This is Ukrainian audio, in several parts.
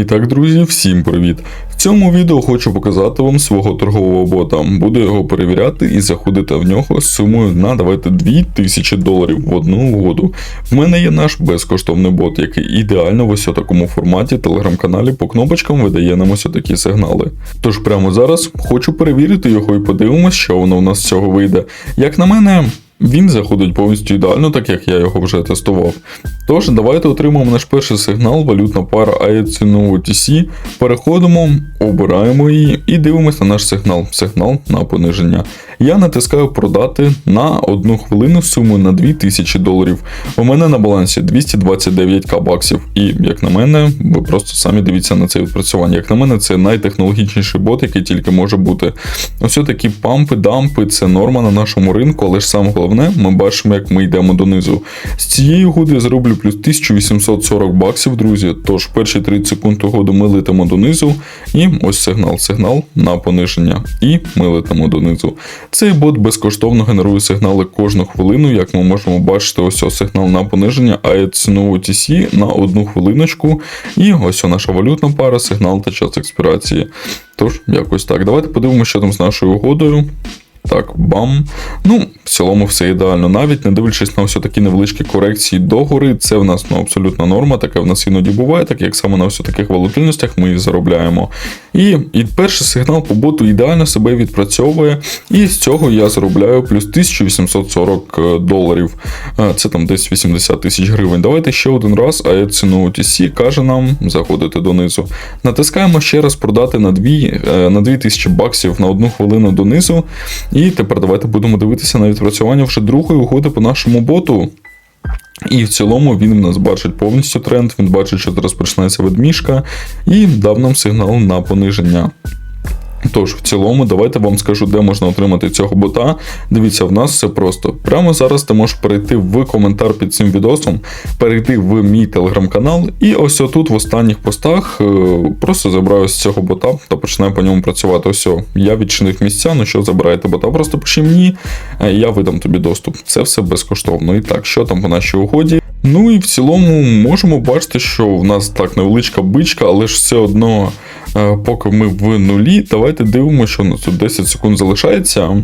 І так, друзі, всім привіт! В цьому відео хочу показати вам свого торгового бота. Буду його перевіряти і заходити в нього з сумою на давайте 2000 доларів в одну угоду. В мене є наш безкоштовний бот, який ідеально в ось такому форматі телеграм-каналі по кнопочкам видає нам ось такі сигнали. Тож прямо зараз хочу перевірити його і подивимось, що воно в нас з цього вийде. Як на мене. Він заходить повністю ідеально, так як я його вже тестував. Тож, давайте отримаємо наш перший сигнал, валютна пара AECNU OTC. Переходимо, обираємо її і дивимося на наш сигнал. Сигнал на пониження. Я натискаю продати на одну хвилину суму на 2000 доларів. У мене на балансі 229к баксів. І, як на мене, ви просто самі дивіться на це відпрацювання. Як на мене, це найтехнологічніший бот, який тільки може бути. Ось такі пампи, дампи це норма на нашому ринку, але ж саме головне, ми бачимо, як ми йдемо донизу. З цієї угоди я зроблю плюс 1840 баксів, друзі. Тож перші 30 секунд угоди ми летимо донизу. І ось сигнал, сигнал на пониження. І ми летимо донизу. Цей бот безкоштовно генерує сигнали кожну хвилину, як ми можемо бачити, ось ось сигнал на пониження, а я ціну OTC на одну хвилиночку. І ось наша валютна пара, сигнал та час експірації. Тож, якось так. Давайте подивимося, що там з нашою угодою. Так, бам. Ну, цілому все ідеально. Навіть не дивлячись на ось такі невеличкі корекції догори, це в нас ну, абсолютна норма, таке в нас іноді буває, так як саме на ось таких волатильностях ми їх заробляємо. І, і перший сигнал по боту ідеально себе відпрацьовує. І з цього я заробляю плюс 1840 доларів. Це там десь 80 тисяч гривень. Давайте ще один раз, а я ціну OTC каже нам заходити донизу. Натискаємо ще раз продати на 2, на 2000 баксів на одну хвилину донизу. І тепер давайте будемо дивитися на відпрацювання вже другої угоди по нашому боту. І в цілому він в нас бачить повністю тренд, він бачить, що зараз почнеться ведмішка, і дав нам сигнал на пониження. Тож, в цілому, давайте вам скажу, де можна отримати цього бота. Дивіться, в нас все просто. Прямо зараз ти можеш перейти в коментар під цим відосом, перейти в мій телеграм-канал, і ось отут в останніх постах е, просто забираю з цього бота та починаю по ньому працювати. Ось, я відчинив місця, ну що забираєте бота, просто пиши мені, е, я видам тобі доступ. Це все безкоштовно. І так, що там по нашій угоді? Ну і в цілому можемо бачити, що в нас так невеличка бичка, але ж все одно, е, поки ми в нулі, давайте дивимося, що у нас тут 10 секунд залишається.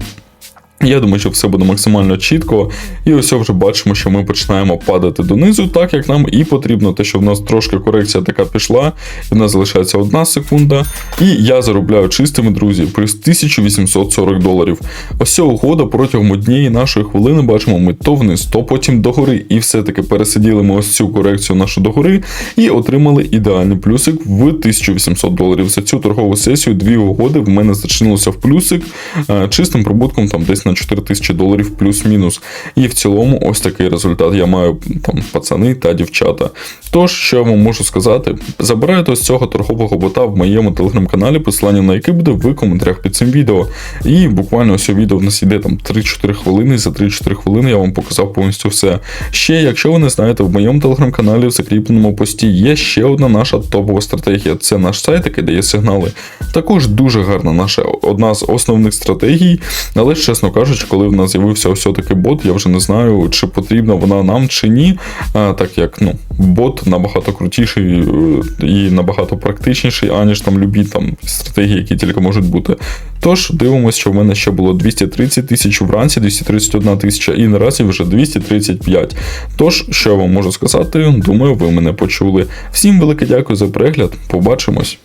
Я думаю, що все буде максимально чітко. І ось вже бачимо, що ми починаємо падати донизу, так як нам і потрібно, те, що в нас трошки корекція така пішла, і в нас залишається одна секунда. І я заробляю чистими, друзі, плюс 1840 доларів. Ось ця угода протягом однієї нашої хвилини бачимо, ми то вниз, то потім догори. І все-таки пересиділи ми ось цю корекцію нашу догори і отримали ідеальний плюсик в 1800 доларів. За цю торгову сесію дві угоди в мене зачинилося в плюсик е, чистим прибутком там десь на 4 тисячі доларів плюс-мінус. І в цілому ось такий результат я маю там пацани та дівчата. Тож, що я вам можу сказати, забирайте ось цього торгового бота в моєму телеграм-каналі, посилання на який буде в коментарях під цим відео. І буквально ось відео в нас йде там 3-4 хвилини, за 3-4 хвилини я вам показав повністю все. Ще, якщо ви не знаєте, в моєму телеграм-каналі в закріпленому пості є ще одна наша топова стратегія. Це наш сайт, який дає сигнали. Також дуже гарна наша одна з основних стратегій, але чесно кажучи, коли в нас з'явився ось такий бот, я вже не знаю, чи потрібна вона нам чи ні. Так як ну, бот набагато крутіший е, і набагато практичніший, аніж там любі там стратегії, які тільки можуть бути. Тож дивимося, що в мене ще було 230 тисяч вранці, 231 тисяча і наразі вже 235. Тож, що я вам можу сказати, думаю, ви мене почули. Всім велике дякую за перегляд. Побачимось.